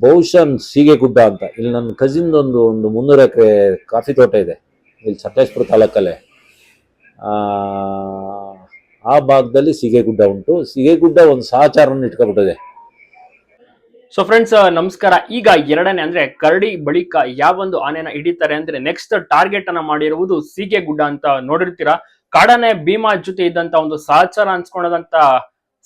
ಬಹುಶಃ ಸೀಗೆ ಗುಡ್ಡ ಅಂತ. ಇಲ್ಲಿ ನನ್ನ ಕಸಿನ್ ಒಂದು ಒಂದು ಮುನ್ನೂರು ಎಕರೆ ಕಾಫಿ ತೋಟ ಇದೆ. ಇಲ್ಲಿ ಸಕಲೇಶ್ಪುರ ತಾಲೂಕಲ್ಲೇ. ಆ, ಭಾಗದಲ್ಲಿ ಸೀಗೆ ಗುಡ್ಡ ಉಂಟು. ಸೀಗೆ ಗುಡ್ಡ ಒಂದು ಸಹಚಾರವನ್ನು ಇಟ್ಕೊಬಿಟ್ಟಿದೆ ಸೊ ಫ್ರೆಂಡ್ಸ್ ನಮಸ್ಕಾರ. ಈಗ ಎರಡನೇ ಅಂದ್ರೆ ಕರಡಿ ಬಳಿಕ ಯಾವೊಂದು ಆನೆನ ಹಿಡಿತಾರೆ ಅಂದ್ರೆ ನೆಕ್ಸ್ಟ್ ಟಾರ್ಗೆಟ್ ಅನ್ನ ಮಾಡಿರುವುದು ಸೀಗೆ ಗುಡ್ಡ ಅಂತ ನೋಡಿರ್ತೀರಾ? ಕಾಡಾನೆ ಭೀಮಾ ಜೊತೆ ಇದ್ದಂತ ಒಂದು ಸಹಚಾರ ಅನ್ಸ್ಕೊಂಡದಂತ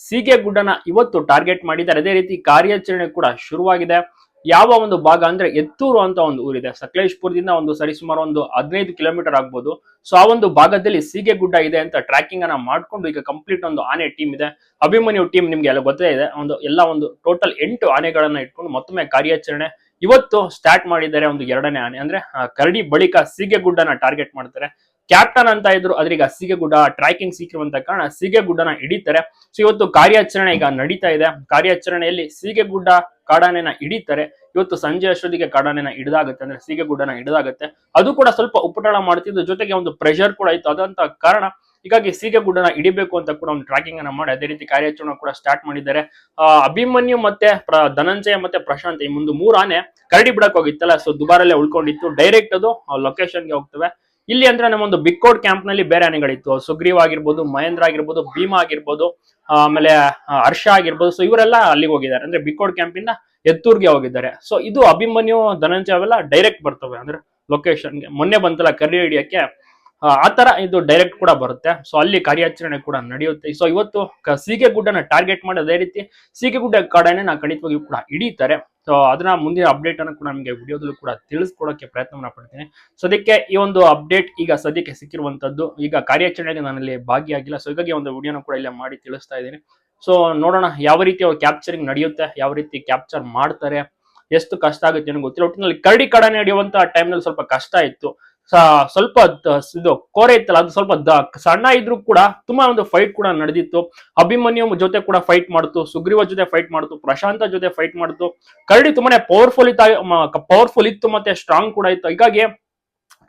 ಸೀಗೆ ಗುಡ್ಡನ ಇವತ್ತು ಟಾರ್ಗೆಟ್ ಮಾಡಿದ್ದಾರೆ. ಅದೇ ರೀತಿ ಕಾರ್ಯಾಚರಣೆ ಕೂಡ ಶುರುವಾಗಿದೆ. ಯಾವ ಒಂದು ಭಾಗ ಅಂದ್ರೆ ಎತ್ತೂರು ಅಂತ ಒಂದು ಊರಿದೆ. ಸಕಲೇಶ್ಪುರದಿಂದ ಒಂದು ಸರಿಸುಮಾರು ಒಂದು ಹದಿನೈದು ಕಿಲೋಮೀಟರ್ ಆಗ್ಬೋದು. ಸೊ, ಆ ಒಂದು ಭಾಗದಲ್ಲಿ ಸೀಗೆ ಗುಡ್ಡ ಇದೆ ಅಂತ ಟ್ರ್ಯಾಕಿಂಗ್ ಅನ್ನ ಮಾಡ್ಕೊಂಡು ಈಗ ಕಂಪ್ಲೀಟ್ ಒಂದು ಆನೆ ಟೀಮ್ ಇದೆ. ಅಭಿಮನ್ಯು ಟೀಮ್ ನಿಮ್ಗೆ ಎಲ್ಲ ಗೊತ್ತೇ ಇದೆ. ಒಂದು ಎಲ್ಲ ಒಂದು ಟೋಟಲ್ ಎಂಟು ಆನೆಗಳನ್ನ ಇಟ್ಕೊಂಡು ಮತ್ತೊಮ್ಮೆ ಕಾರ್ಯಾಚರಣೆ ಇವತ್ತು ಸ್ಟಾರ್ಟ್ ಮಾಡಿದ್ದಾರೆ ಒಂದು ಎರಡನೇ ಆನೆ. ಅಂದ್ರೆ ಕರಡಿ ಬಳಿಕ ಸೀಗೆ ಗುಡ್ಡನ ಟಾರ್ಗೆಟ್ ಮಾಡ್ತಾರೆ. ಕ್ಯಾಪ್ಟನ್ ಅಂತ ಇದ್ರು ಅದ್ರೀಗ ಸಿಗೆಗುಡ್ಡ ಟ್ರ್ಯಾಕಿಂಗ್ ಸಿಕ್ಕಿರುವಂತ ಕಾರಣ ಸಿಗೆಗುಡ್ಡನ ಹಿಡಿತಾರೆ. ಸೊ ಇವತ್ತು ಕಾರ್ಯಾಚರಣೆ ಈಗ ನಡೀತಾ ಇದೆ. ಕಾರ್ಯಾಚರಣೆಯಲ್ಲಿ ಸೀಗೆಗುಡ್ಡ ಕಾಡಾನೆನ ಹಿಡಿತಾರೆ. ಇವತ್ತು ಸಂಜೆ ಅಷ್ಟೊತ್ತಿಗೆ ಕಾಡಾನೆನ ಹಿಡಿದಾಗುತ್ತೆ, ಅಂದ್ರೆ ಸೀಗೆಗುಡ್ಡನ ಹಿಡಿದಾಗುತ್ತೆ. ಅದು ಕೂಡ ಸ್ವಲ್ಪ ಉಪಟಳ ಮಾಡ್ತಿದ್ದು, ಜೊತೆಗೆ ಒಂದು ಪ್ರೆಷರ್ ಕೂಡ ಇತ್ತು. ಅದಂತ ಕಾರಣ ಹೀಗಾಗಿ ಸೀಗೆ ಗುಡ್ಡನ ಹಿಡಿಬೇಕು ಅಂತ ಕೂಡ ಒಂದು ಟ್ರ್ಯಾಕಿಂಗ್ ಅನ್ನ ಮಾಡಿ, ಅದೇ ರೀತಿ ಕಾರ್ಯಾಚರಣೆ ಕೂಡ ಸ್ಟಾರ್ಟ್ ಮಾಡಿದ್ದಾರೆ. ಅಭಿಮನ್ಯು ಮತ್ತೆ ಧನಂಜಯ ಮತ್ತೆ ಪ್ರಶಾಂತ್ ಈ ಮುಂದೆ ಮೂರ್ ಆನೆ ಕರಡಿ ಬಿಡಕ್ ಹೋಗಿತ್ತಲ್ಲ ಸೊ ದುಬಾರಲ್ಲೇ ಉಳ್ಕೊಂಡಿತ್ತು. ಡೈರೆಕ್ಟ್ ಅದು ಲೊಕೇಶನ್ಗೆ ಹೋಗ್ತವೆ. ಇಲ್ಲಿ ಅಂದ್ರೆ ನಮ್ಮೊಂದು ಬಿಕ್ಕೋಡ್ ಕ್ಯಾಂಪ್ನಲ್ಲಿ ಬೇರೆ ಆನೆಗಳಿತ್ತು ಸುಗ್ರೀವ್ ಆಗಿರ್ಬೋದು, ಮಹೇಂದ್ರ ಆಗಿರ್ಬೋದು, ಭೀಮ ಆಗಿರ್ಬೋದು ಆಮೇಲೆ ಹರ್ಷ ಆಗಿರ್ಬೋದು. ಸೊ ಇವರೆಲ್ಲ ಅಲ್ಲಿಗೆ ಹೋಗಿದ್ದಾರೆ. ಅಂದ್ರೆ ಬಿಕ್ಕೋಡ್ ಕ್ಯಾಂಪ್ ಇಂದ ಎತ್ತೂರ್ಗೆ ಹೋಗಿದ್ದಾರೆ. ಸೊ ಇದು ಅಭಿಮನ್ಯು ಧನಂಜಯ ಅವೆಲ್ಲ ಡೈರೆಕ್ಟ್ ಬರ್ತವೆ. ಅಂದ್ರೆ ಲೊಕೇಶನ್ಗೆ ಮೊನ್ನೆ ಬಂತಲ್ಲ ಕರಿ ಹಿಡಿಯಕ್ಕೆ ಆ, ಆ ತರ ಇದು ಡೈರೆಕ್ಟ್ ಕೂಡ ಬರುತ್ತೆ. ಸೊ ಅಲ್ಲಿ ಕಾರ್ಯಾಚರಣೆ ಕೂಡ ನಡೆಯುತ್ತೆ. ಸೊ ಇವತ್ತು ಸೀಗೆ ಗುಡ್ಡನ ಟಾರ್ಗೆಟ್ ಮಾಡಿ ಅದೇ ರೀತಿ ಸೀಗೆ ಗುಡ್ಡ ಕಾಡನೆ ನಾ ಖಂಡಿತವಾಗಿ ಕೂಡ ಹಿಡಿತಾರೆ. ಸೊ ಅದನ್ನ ಮುಂದಿನ ಅಪ್ಡೇಟ್ ಅನ್ನು ಕೂಡ ನಮಗೆ ವಿಡಿಯೋದಲ್ಲೂ ಕೂಡ ತಿಳಿಸ್ಕೊಡೋಕೆ ಪ್ರಯತ್ನ ಪಡ್ತೀನಿ. ಅದಕ್ಕೆ ಈ ಒಂದು ಅಪ್ಡೇಟ್ ಈಗ ಸದ್ಯಕ್ಕೆ ಸಿಕ್ಕಿರುವಂತದ್ದು ಈಗ ಕಾರ್ಯಾಚರಣೆಗೆ ನಾನಲ್ಲಿ ಭಾಗಿಯಾಗಿಲ್ಲ. ಸೊ ಹೀಗಾಗಿ ಒಂದು ವಿಡಿಯೋನ ಕೂಡ ಇಲ್ಲೇ ಮಾಡಿ ತಿಳಿಸ್ತಾ ಇದ್ದೀನಿ. ಸೊ ನೋಡೋಣ ಯಾವ ರೀತಿ ಅವ್ರು ಕ್ಯಾಪ್ಚರಿಂಗ್ ನಡೆಯುತ್ತೆ ಯಾವ ರೀತಿ ಕ್ಯಾಪ್ಚರ್ ಮಾಡ್ತಾರೆ ಎಷ್ಟು ಕಷ್ಟ ಆಗುತ್ತೆ ನನಗೆ ಗೊತ್ತಿಲ್ಲ. ಒಟ್ಟಿನಲ್ಲಿ ಕರಡಿ ಕಡನೆ ನಡೆಯುವಂತ ಟೈಮ್ನಲ್ಲಿ ಸ್ವಲ್ಪ ಕಷ್ಟ ಇತ್ತು. ಸ- ಸ್ವಲ್ಪ ಇದು ಕೋರೆ ಇತ್ತಲ್ಲ, ಅದು ಸ್ವಲ್ಪ ಸಣ್ಣ ಇದ್ರೂ ಕೂಡ ತುಂಬಾ ಒಂದು ಫೈಟ್ ಕೂಡ ನಡೆದಿತ್ತು. ಅಭಿಮನ್ಯು ಜೊತೆ ಕೂಡ ಫೈಟ್ ಮಾಡ್ತು, ಸುಗ್ರೀವ ಜೊತೆ ಫೈಟ್ ಮಾಡ್ತು, ಪ್ರಶಾಂತ ಜೊತೆ ಫೈಟ್ ಮಾಡ್ತು. ಕರಡಿ ತುಂಬಾನೇ ಪವರ್ಫುಲ್ ಇತ್ತ ಪವರ್ಫುಲ್ ಇತ್ತು ಮತ್ತೆ ಸ್ಟ್ರಾಂಗ್ ಕೂಡ ಇತ್ತು. ಹೀಗಾಗಿ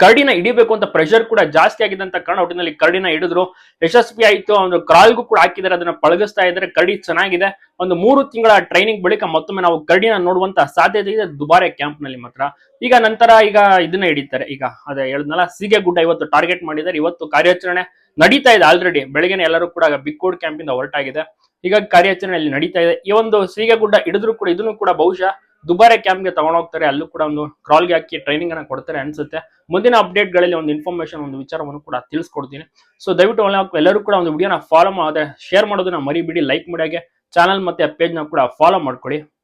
ಕರಡಿನ ಹಿಡಿಬೇಕು ಅಂತ ಪ್ರೆಷರ್ ಕೂಡ ಜಾಸ್ತಿ ಆಗಿದೆ ಕಾರಣ ಒಟ್ಟಿನಲ್ಲಿ ಕರ್ಡಿನ ಹಿಡಿದ್ರು. ಯಶಸ್ವಿ ಆಯಿತು, ಒಂದು ಕ್ರಾಲ್ಗೂ ಕೂಡ ಹಾಕಿದ್ದಾರೆ, ಅದನ್ನ ಪಳಗಿಸ್ತಾ ಇದ್ದಾರೆ. ಕರಡಿ ಚೆನ್ನಾಗಿದೆ. ಒಂದು ಮೂರು ತಿಂಗಳ ಟ್ರೈನಿಂಗ್ ಬಳಿಕ ಮತ್ತೊಮ್ಮೆ ನಾವು ಕರಡಿನ ನೋಡುವಂತ ಸಾಧ್ಯತೆ ಇದೆ ದುಬಾರೆ ಕ್ಯಾಂಪ್ನಲ್ಲಿ ಮಾತ್ರ. ಈಗ ನಂತರ ಈಗ ಇದನ್ನ ಹಿಡಿತಾರೆ. ಈಗ ಅದೇ ಹೇಳದ್ನಲ್ಲ, ಸೀಗೆ ಗುಡ್ಡ ಇವತ್ತು ಟಾರ್ಗೆಟ್ ಮಾಡಿದ್ದಾರೆ. ಇವತ್ತು ಕಾರ್ಯಾಚರಣೆ ನಡೀತಾ ಇದೆ ಆಲ್ರೆಡಿ ಬೆಳಗ್ಗೆ ಎಲ್ಲರೂ ಕೂಡ ಬಿಕ್ಕೋಡ್ ಕ್ಯಾಂಪ್ ಇಂದ ಹೊರಟಾಗಿದೆ. ಹೀಗಾಗಿ ಕಾರ್ಯಾಚರಣೆ ಅಲ್ಲಿ ನಡೀತಾ ಇದೆ. ಈ ಒಂದು ಸೀಗೆ ಗುಡ್ಡ ಹಿಡಿದ್ರು ಕೂಡ, ಇದನ್ನು ಕೂಡ ಬಹುಶಃ ದುಬಾರೆ ಕ್ಯಾಂಪ್ಗೆ ತಗೊಂಡೋಗ್ತಾರೆ ಅಲ್ಲೂ ಕೂಡ ಒಂದು ಕ್ರಾಲ್ಗೆ ಹಾಕಿ ಟ್ರೈನಿಂಗ್ ಅನ್ನ ಕೊಡ್ತಾರೆ ಅನ್ಸುತ್ತೆ. ಮುಂದಿನ ಅಪ್ಡೇಟ್ಗಳಲ್ಲಿ ಒಂದು ಇನ್ಫಾರ್ಮೇಶನ್ ಒಂದು ವಿಚಾರವನ್ನು ಕೂಡ ತಿಳಿಸ್ಕೊಡ್ತೀನಿ. ಸೊ ದಯವಿಟ್ಟು ಒಳ್ಳೆ- ಎಲ್ಲರೂ ಕೂಡ ಒಂದು ವಿಡಿಯೋನ ಫಾಲೋ ಮಾಡಿದ್ರೆ ಶೇರ್ ಮಾಡೋದನ್ನ ಮರಿಬಿಡಿ. ಲೈಕ್ ಮಾಡಿ ಚಾನಲ್ ಮತ್ತೆ ಪೇಜ್ನ ಕೂಡ ಫಾಲೋ ಮಾಡ್ಕೊಳ್ಳಿ.